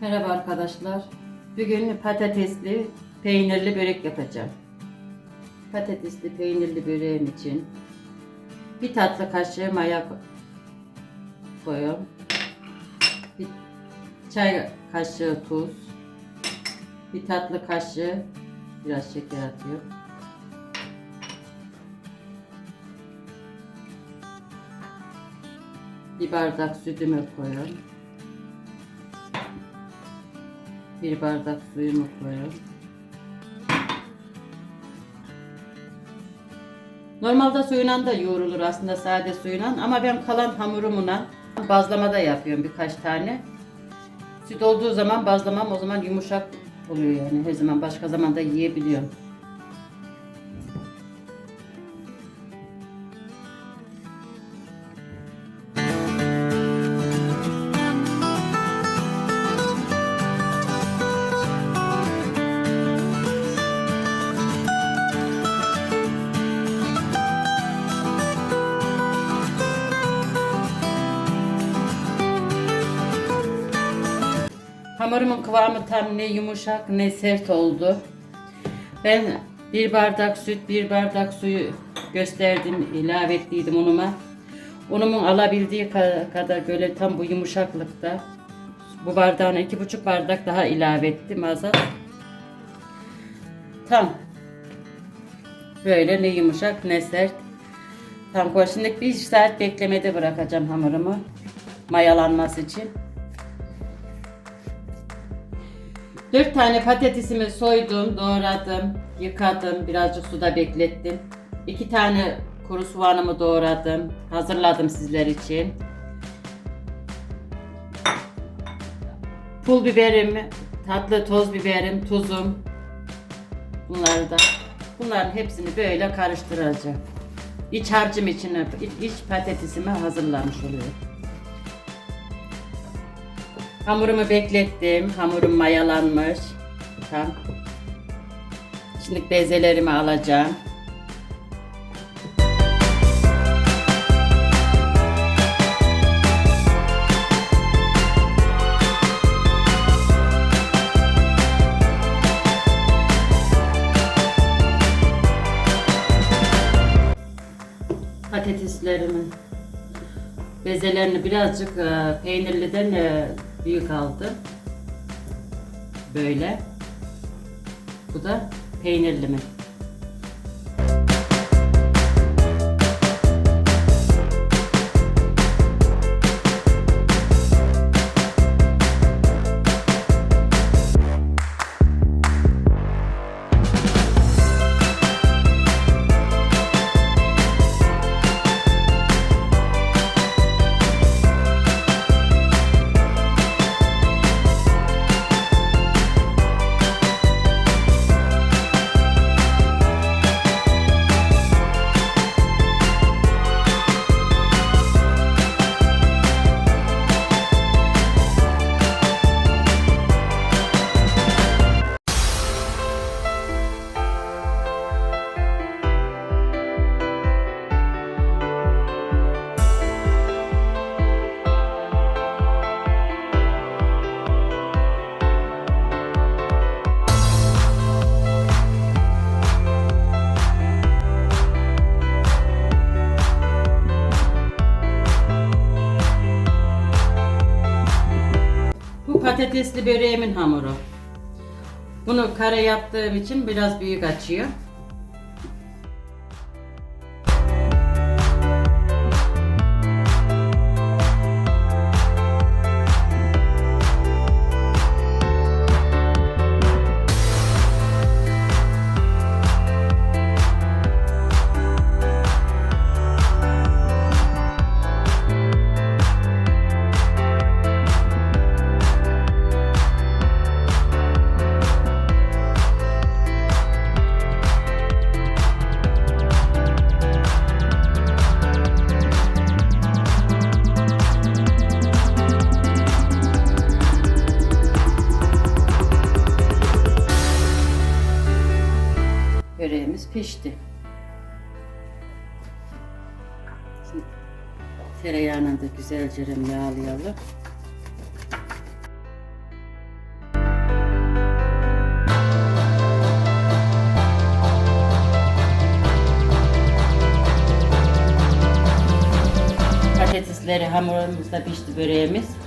Merhaba arkadaşlar. Bugün patatesli peynirli börek yapacağım. Patatesli peynirli böreğim için bir tatlı kaşığı maya ko- koyuyorum. Bir çay kaşığı tuz. Bir tatlı kaşığı biraz şeker atıyorum. Bir bardak sütümü koyuyorum. Bir bardak suyumu koyuyorum. Normalde suyla da yoğrulur aslında sade suyla ama ben kalan hamurumla bazlama da yapıyorum birkaç tane. Süt olduğu zaman bazlamam o zaman yumuşak oluyor yani her zaman başka zaman da yiyebiliyorum. Hamurumun kıvamı tam ne yumuşak ne sert oldu. Ben bir bardak süt, bir bardak suyu gösterdim, ilave ettiydim unuma. Unumun alabildiği ka- kadar böyle tam bu yumuşaklıkta. Bu bardağına iki buçuk bardak daha ilave ettim azat. Tam. Böyle ne yumuşak ne sert. Tam koy. Bir saat beklemede bırakacağım hamurumu. Mayalanması için. Dört tane patatesimi soydum, doğradım, yıkadım, birazcık suda beklettim. İki tane kuru soğanımı doğradım, hazırladım sizler için. Pul biberim, tatlı toz biberim, tuzum. Bunları da, bunların hepsini böyle karıştıracağım. İç harcım içine, iç patatesimi hazırlamış oluyorum. Hamurumu beklettim. Hamurum mayalanmış. Tam. Şimdi bezelerimi alacağım. Patateslerimin bezelerini birazcık e, peynirliden e, büyük aldım. Böyle. Bu da peynirli mi? Patatesli böreğimin hamuru. Bunu kare yaptığım için biraz büyük açıyor. pişti. Şimdi tereyağını da güzelce yağlayalım. Patatesleri hamurumuzda pişti böreğimiz.